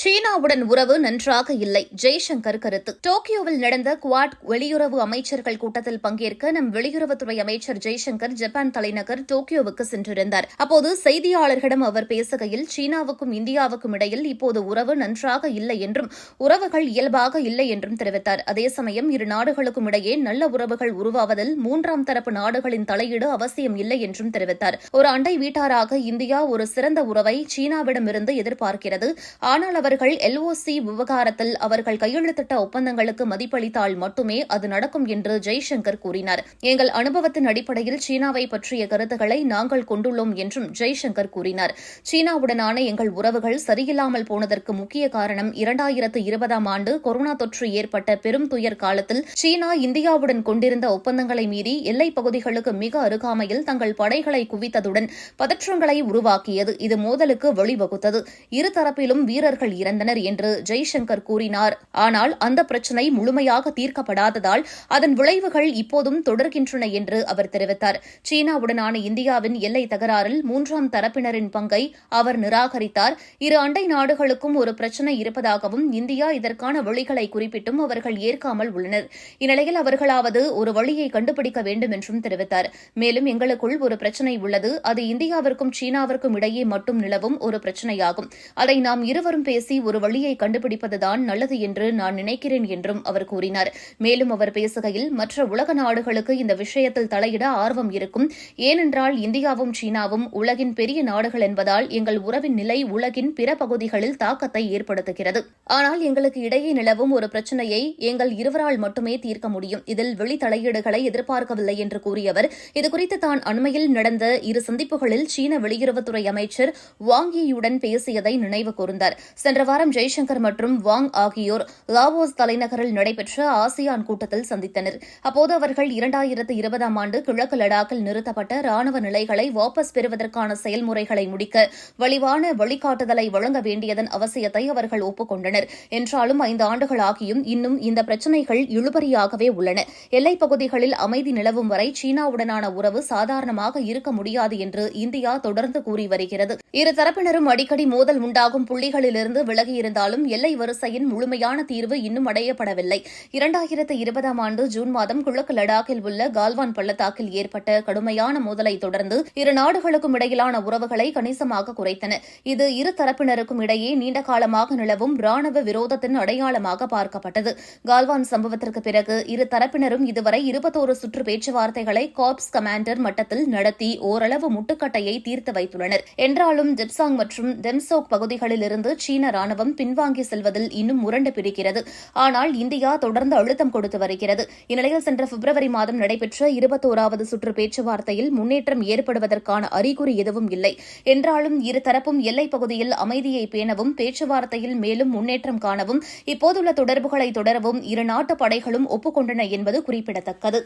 சீனாவுடன் உறவு நன்றாக இல்லை ஜெய்சங்கர் கருத்து. டோக்கியோவில் நடந்த குவாட் வெளியுறவு அமைச்சர்கள் கூட்டத்தில் பங்கேற்க நம் வெளியுறவுத்துறை அமைச்சர் ஜெய்சங்கர் ஜப்பான் தலைநகர் டோக்கியோவுக்கு சென்றிருந்தார். அப்போது செய்தியாளர்களிடம் அவர் பேசுகையில் சீனாவுக்கும் இந்தியாவுக்கும் இடையில் இப்போது உறவு நன்றாக இல்லை என்றும் உறவுகள் இயல்பாக இல்லை என்றும் தெரிவித்தார். அதே சமயம் இரு நாடுகளுக்கும் இடையே நல்ல உறவுகள் உருவாவதில் மூன்றாம் தரப்பு நாடுகளின் தலையீடு அவசியம் இல்லை என்றும் தெரிவித்தார். ஒரு அண்டை வீட்டாராக இந்தியா ஒரு சிறந்த உறவை சீனாவிடமிருந்து எதிர்பார்க்கிறது. ஆனால் அவர் அவர்கள் எல்ஓசி விவகாரத்தில் அவர்கள் கையெழுத்திட்ட ஒப்பந்தங்களுக்கு மதிப்பளித்தால் மட்டுமே அது நடக்கும் என்று ஜெய்சங்கர் கூறினார். எங்கள் அனுபவத்தின் அடிப்படையில் சீனாவை பற்றிய கருத்துக்களை நாங்கள் கொண்டுள்ளோம் என்றும் ஜெய்சங்கர் கூறினார். சீனாவுடனான எங்கள் உறவுகள் சரியில்லாமல் போனதற்கு முக்கிய காரணம் இரண்டாயிரத்து இருபதாம் ஆண்டு கொரோனா தொற்று ஏற்பட்ட பெரும் துயர் காலத்தில் சீனா இந்தியாவுடன் கொண்டிருந்த ஒப்பந்தங்களை மீறி எல்லைப் பகுதிகளுக்கு மிக அருகாமையில் தங்கள் படைகளை குவித்ததுடன் பதற்றங்களை உருவாக்கியது இது மோதலுக்கு வழிவகுத்தது. இருதரப்பிலும் வீரர்கள் இறந்தனர் என்று ஜெய்சங்கர் கூறினார். ஆனால் அந்த பிரச்சினை முழுமையாக தீர்க்கப்படாததால் அதன் விளைவுகள் இப்போதும் தொடர்கின்றன என்று அவர் தெரிவித்தார். சீனாவுடனான இந்தியாவின் எல்லை தகராறில் மூன்றாம் தரப்பினரின் பங்கை அவர் நிராகரித்தார். இரு அண்டை நாடுகளுக்கும் ஒரு பிரச்சினை இருப்பதாகவும் இந்தியா இதற்கான வழிகளை குறிப்பிட்டும் அவர்கள் ஏற்காமல் உள்ளனர். இந்நிலையில் அவர்களாவது ஒரு வழியை கண்டுபிடிக்க வேண்டும் என்றும் தெரிவித்தார். மேலும் எங்களுக்குள் ஒரு பிரச்சினை உள்ளது. அது இந்தியாவிற்கும் சீனாவிற்கும் இடையே மட்டும் நிலவும் ஒரு பிரச்சினையாகும். அதை நாம் இருவரும் பேசி பேசி ஒரு வழியை கண்டுபிடிப்பதுதான் நல்லது என்று நான் நினைக்கிறேன் என்றும் அவர் கூறினார். மேலும் அவர் பேசுகையில் மற்ற உலக நாடுகளுக்கு இந்த விஷயத்தில் தலையிட ஆர்வம் இருக்கும். ஏனென்றால் இந்தியாவும் சீனாவும் உலகின் பெரிய நாடுகள் என்பதால் எங்கள் உறவின் நிலை உலகின் பிற பகுதிகளில் தாக்கத்தை ஏற்படுத்துகிறது. ஆனால் எங்களுக்கு இடையே நிலவும் ஒரு பிரச்சினையை எங்கள் இருவரால் மட்டுமே தீர்க்க முடியும். இதில் வெளி தலையீடுகளை எதிர்பார்க்கவில்லை என்று கூறிய அவர் இதுகுறித்து தான் அண்மையில் நடந்த இரு சந்திப்புகளில் சீன வெளியுறவுத்துறை அமைச்சர் வாங்கியுடன் பேசியதை நினைவு கூர்ந்தார். சென்ற சென்ற வாரம் ஜெய்சங்கர் மற்றும் வாங் ஆகியோர் லாவோஸ் தலைநகரில் நடைபெற்ற ஆசியான் கூட்டத்தில் சந்தித்தனர். அப்போது அவர்கள் இரண்டாயிரத்து இருபதாம் ஆண்டு கிழக்கு லடாக்கில் நிறுத்தப்பட்ட ராணுவ நிலைகளை வாபஸ் பெறுவதற்கான செயல்முறைகளை முடிக்க வலிவான வழிகாட்டுதலை வழங்க வேண்டியதன் அவசியத்தை அவர்கள் ஒப்புக்கொண்டனர். என்றாலும் ஐந்து ஆண்டுகள் ஆகியும் இன்னும் இந்த பிரச்சினைகள் இழுபறியாகவே உள்ளன. எல்லைப் பகுதிகளில் அமைதி நிலவும் வரை சீனாவுடனான உறவு சாதாரணமாக இருக்க முடியாது என்று இந்தியா தொடர்ந்து கூறி வருகிறது. இரு தரப்பினரும் அடிக்கடி மோதல் உண்டாகும் புள்ளிகளிலிருந்து விலகியிருந்தாலும் எல்லை வரிசையின் முழுமையான தீர்வு இன்னும் அடையப்படவில்லை. இரண்டாயிரத்து இருபதாம் ஆண்டு ஜூன் மாதம் கிழக்கு லடாக்கில் உள்ள கால்வான் பள்ளத்தாக்கில் ஏற்பட்ட கடுமையான மோதலை தொடர்ந்து இரு நாடுகளுக்கும் இடையிலான உறவுகளை கணிசமாக குறைத்தன. இது இரு தரப்பினருக்கும் இடையே நீண்ட காலமாக நிலவும் ராணுவ விரோதத்தின் அடையாளமாக பார்க்கப்பட்டது. கால்வான் சம்பவத்திற்கு பிறகு இரு தரப்பினரும் இதுவரை இருபத்தோரு சுற்று பேச்சுவார்த்தைகளை கார்ப்ஸ் கமாண்டர் மட்டத்தில் நடத்தி ஓரளவு முட்டுக்கட்டையை தீர்த்து வைத்துள்ளனர். என்றாலும் ஜிப்சாங் மற்றும் டெம்சோக் பகுதிகளிலிருந்து சீன சீன ராணுவம் பின்வாங்கி செல்வதில் இன்னும் முரண்டு பிடிக்கிறது. ஆனால் இந்தியா தொடர்ந்து அழுத்தம் கொடுத்து வருகிறது. இந்நிலையில் சென்ற பிப்ரவரி மாதம் நடைபெற்ற இருபத்தோராவது சுற்று பேச்சுவார்த்தையில் முன்னேற்றம் ஏற்படுவதற்கான அறிகுறி எதுவும் இல்லை. என்றாலும் இருதரப்பும் எல்லைப் பகுதியில் அமைதியை பேணவும் பேச்சுவார்த்தையில் மேலும் முன்னேற்றம் காணவும் இப்போதுள்ள தொடர்புகளை தொடரவும் இரு நாட்டு படைகளும் ஒப்புக்கொண்டன என்பது குறிப்பிடத்தக்கது.